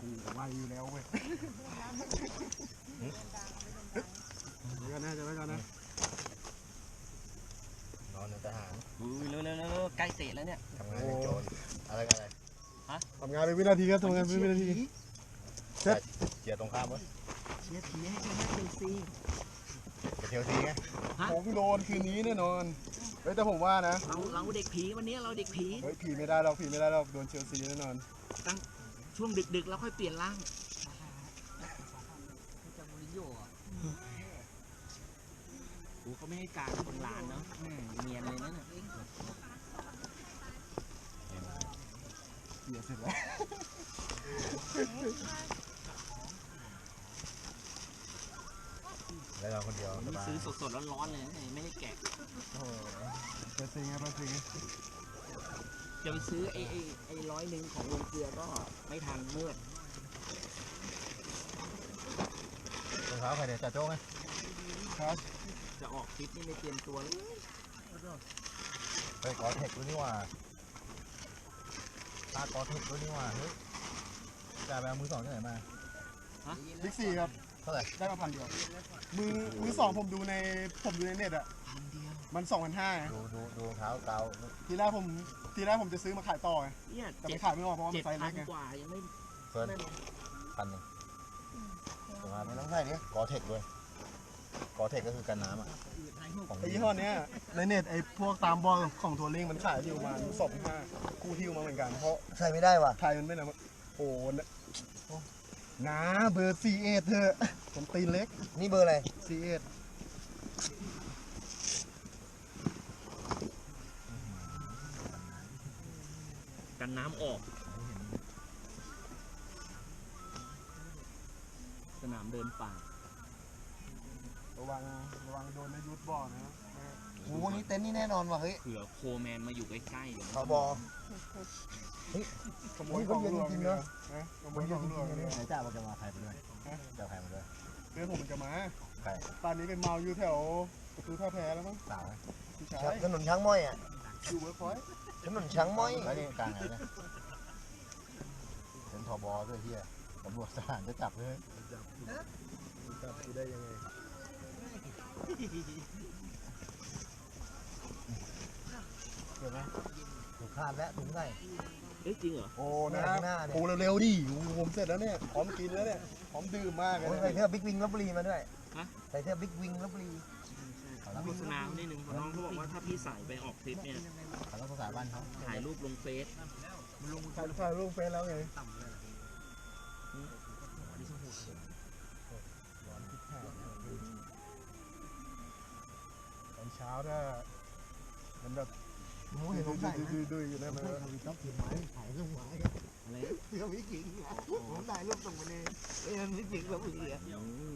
กูไวอยู่แล้วเว้ยเดี๋ยวก่อนนะเดี๋ยวก่อนนะนอนในทหารอุ้ยเร็วเร็วเร็วใกล้เสร็จแล้วเนี่ยทำงานเป็นโจรอะไรกันอะไรทำงานเป็นวินาทีครับทำงานเป็นวินาทีเชียร์ตรงข้ามวะเชียร์ทีให้ชนะเชลซีไปเชลซีไงผมโดนคืนนี้แน่นอนเฮ้ยแต่ผมว่านะเราเราเด็กผีวันนี้เราเด็กผีเฮ้ยผีไม่ได้เราผีไม่ได้เราโดนเชลซีแน่นอน ช่วงดึกๆเราค่อยเปลี่ยนร่างโอ้เขาไม่ให้การคนลานเนาะแม่งเนียนเลยนะเนี่ยเสียเสร็จแล้วแล้วเราคนเดียวสนี่บายซื้อสดๆร้อนๆเลยนะเนี่ยไม่ได้แกะ โอ้โหเชลซีไงเชลซี จะไปซื้อไอ้ไอ้ไอ้ร้อยหนึ่งของโรงเกลือก็ไม่ทันมืดรองเท้าใครเนี่ยจ่าโจ้ไงครับจะออกคลิปนี่ไม่เตรียมตัวเลยเฮ้ยกอเทคด้วยนี่หว่าตากอเทคด้วยนี่หว่าเฮ้ยจ่าไปเอามือสองที่ไหนมาบิ๊กซีครับเท่าไหร่ได้มาพันเดียวมือมือสองผมดูในผมดูในเน็ตอะพันเดียว มันสองพันห้าดูดูดูรองเท้าเกาทีแรกผมทีแรกผมจะซื้อมาขายต่อไงเนี่ยแต่เจ็ไม่ดขายไม่ออกเพราะว่าเจ็มัดนไซส์พัเล็นกไงกว่ายังไม่เฟิร์นนั่นเลยพันหนึ่งประมาณไม่ต้องใส่เนี่ยกอเทคด้วยกอเทคก็คือกันน้ำอะของไอ้ยี่ห้อเนี้ยในเน็ตไอ้พวกตามบอลของทัวริงมันขายอยู่ประมาณสองห้าคู่ทิวมาเหมือนกันเพราะใส่ไม่ได้ว่ะไทยมันไม่นะโอ้โหหนาเบอร์ซีเอเธอะผมตีนเล็กนี่เบอร์อะไร ซีเอ กันน้ำออก สนามเดินป่า ระวังระวังโดนในยุทธบ่อนะโอ้โหนี่เต็นท์นี่แน่นอนว่ะเฮ้ยเผื่อโคแมนมาอยู่ใกล้ๆเดี๋ยวเขาบอขโมยของหลวงเนี่ยนะขโมยของหลวงเนี่ยไหนจ่าบอกจะมาใครไปด้วยจะเอาใครมาด้วยเพื่อนผมจะมาใครตอนนี้เป็นเมาอยู่แถวประตูท่าแพแล้วมั้งสาวไหมพี่ชายถนนช้างม้อยอะอยู่เวิร์คพอยต์ ถนนช้างม้อยแล้วนี่กลางไหนเนี่ยเป็นทบด้วยเฮียตำรวจทหารจะจับเลยจับกูได้ยังไงเห็นไหมถูกคาดแล้วถุงใส่เอ้ยจริงเหรอ โอ้นะข้างหน้าเนี่ยปูเร็วๆดิโอ้โหผมเสร็จแล้วเนี่ยพร้อมกินแล้วเนี่ยพร้อมดื่มมากเลยโอ้ยนะใส่เสื้อบิ๊กวิงลบบุรีมาด้วยฮะใส่เสื้อบิ๊กวิงลบบุรี โฆษณานิดนึงเพราะน้องเขาบอกว่าถ้าพี่ใส่ไปออกทริปเนี่ยเขาต้องภาษาบ้านเขาถ่ายรูปลงเฟซถ่ายถ่ายรูปเฟซแล้วไงตอนเช้าถ้ามันแบบโอ้ยเห็นผมใส่นะดุยๆดุยๆอยู่นั่นนะทวิตต้องถือไม้ถ่ายรูปไม้อะไรเสื้อบิ๊กวิงผมถ่ายรูปส่งไปเลยเอ้ยบิ๊กวิงลบบุรีอะอืม